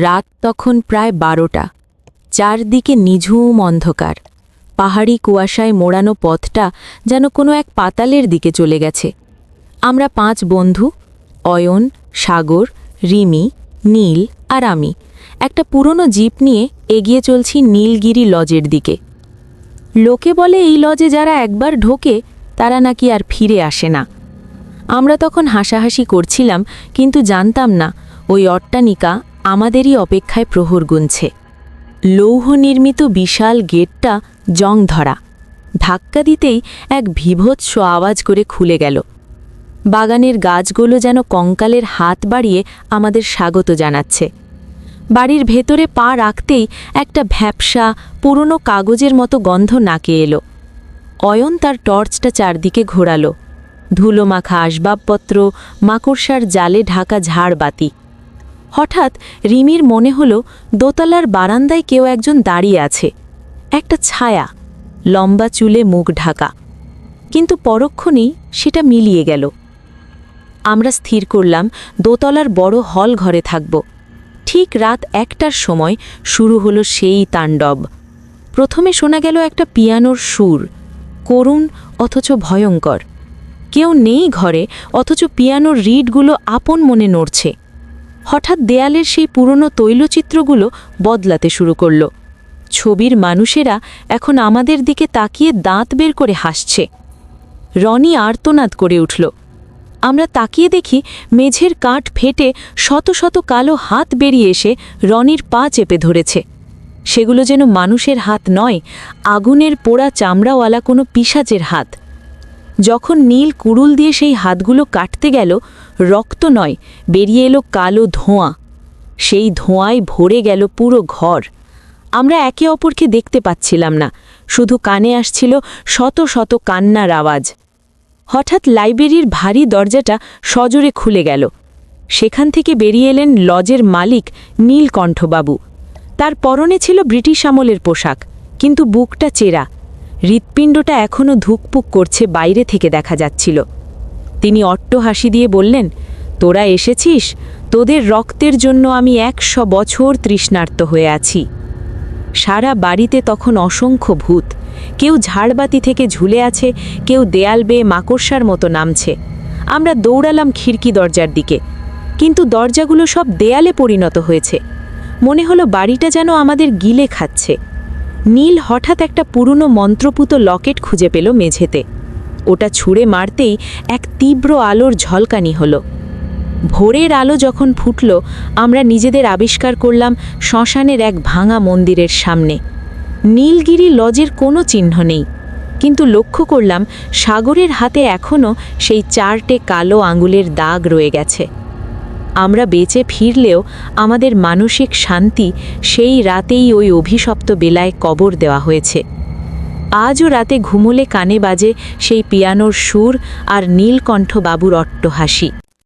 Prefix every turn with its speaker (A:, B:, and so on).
A: রাত তখন প্রায় বারোটা। চারদিকে নিঝুম অন্ধকার। পাহাড়ি কুয়াশায় মোড়ানো পথটা যেন কোনো এক পাতালের দিকে চলে গেছে। আমরা পাঁচ বন্ধু, অয়ন, সাগর, রিমি, নীল আর আমি, একটা পুরনো জিপ নিয়ে এগিয়ে চলছি নীলগিরি লজের দিকে। লোকে বলে এই লজে যারা একবার ঢোকে, তারা নাকি আর ফিরে আসে না। আমরা তখন হাসাহাসি করছিলাম, কিন্তু জানতাম না, ওই অট্টানিকা আমাদেরই অপেক্ষায় প্রহর গুনছে। লৌহ নির্মিত বিশাল গেটটা জং ধরা ধাক্কা দিতেই এক বিভৎস আওয়াজ করে খুলে গেল। বাগানের গাছগুলো যেন কঙ্কালের হাত বাড়িয়ে আমাদের স্বাগত জানাচ্ছে। বাড়ির ভেতরে পা রাখতেই একটা ভ্যাপসা, পুরনো কাগজের মতো গন্ধ নাকে এলো। অয়ন তার টর্চটা চারদিকে ঘোরালো। ধুলো মাখা আসবাবপত্র, মাকড়সার জালে ঢাকা ঝাড়বাতি। হঠাৎ রিমির মনে হলো দোতলার বারান্দায় কেউ একজন দাঁড়িয়ে আছে। একটা ছায়া, লম্বা চুলে মুখ ঢাকা। কিন্তু পরক্ষণেই সেটা মিলিয়ে গেল। আমরা স্থির করলাম, দোতলার বড় হল ঘরে থাকব। ঠিক রাত একটার সময় শুরু হলো সেই তাণ্ডব। প্রথমে শোনা গেল একটা পিয়ানোর সুর, করুণ অথচ ভয়ঙ্কর। কেউ নেই ঘরে, অথচ পিয়ানোর রিডগুলো আপন মনে নড়ছে। হঠাৎ দেয়ালের সেই পুরনো তৈলচিত্রগুলো বদলাতে শুরু করল। ছবির মানুষেরা এখন আমাদের দিকে তাকিয়ে দাঁত বের করে হাসছে। রনি আর্তনাদ করে উঠল। আমরা তাকিয়ে দেখি মেঝের কাঠ ফেটে শত শত কালো হাত বেরিয়ে এসে রনির পা চেপে ধরেছে। সেগুলো যেন মানুষের হাত নয়, আগুনের পোড়া চামড়াওয়ালা কোনো পিসাচের হাত। যখন নীল কুড়ুল দিয়ে সেই হাতগুলো কাটতে গেল, রক্ত নয়, বেরিয়ে এলো কালো ধোঁয়া। সেই ধোঁয়ায় ভরে গেল পুরো ঘর। আমরা একে অপরকে দেখতে পাচ্ছিলাম না, শুধু কানে আসছিল শত শত কান্নার আওয়াজ। হঠাৎ লাইব্রেরির ভারী দরজাটা সজোরে খুলে গেল। সেখান থেকে বেরিয়ে এলেন লজের মালিক নীলকণ্ঠবাবু। তার পরনে ছিল ব্রিটিশ আমলের পোশাক, কিন্তু বুকটা চেরা। হৃৎপিণ্ডটা এখনও ধুকপুক করছে বাইরে থেকে দেখা যাচ্ছিল। তিনি অট্ট হাসি দিয়ে বললেন, তোরা এসেছিস? তোদের রক্তের জন্য আমি একশো বছর তৃষ্ণার্ত হয়ে আছি। সারা বাড়িতে তখন অসংখ্য ভূত। কেউ ঝাড়বাতি থেকে ঝুলে আছে, কেউ দেয়াল বেয়ে মাকড়সার মতো নামছে। আমরা দৌড়ালাম খিড়কি দরজার দিকে। কিন্তু দরজাগুলো সব দেয়ালে পরিণত হয়েছে। মনে হলো বাড়িটা যেন আমাদের গিলে খাচ্ছে। নীল হঠাৎ একটা পুরনো মন্ত্রপুত লকেট খুঁজে পেল মেঝেতে। ওটা ছুঁড়ে মারতেই এক তীব্র আলোর ঝলকানি হলো। ভোরের আলো যখন ফুটল, আমরা নিজেদের আবিষ্কার করলাম শ্মশানের এক ভাঙা মন্দিরের সামনে। নীলগিরি লজের কোনো চিহ্ন নেই, কিন্তু লক্ষ্য করলাম সাগরের হাতে এখনও সেই চারটে কালো আঙুলের দাগ রয়ে গেছে। আমরা বেঁচে ফিরলেও আমাদের মানসিক শান্তি সেই রাতেই ওই অভিশপ্ত বেলায় কবর দেওয়া হয়েছে। আজও রাতে ঘুমোলে কানে বাজে সেই পিয়ানোর সুর আর নীলকণ্ঠ বাবুর অট্টহাসি।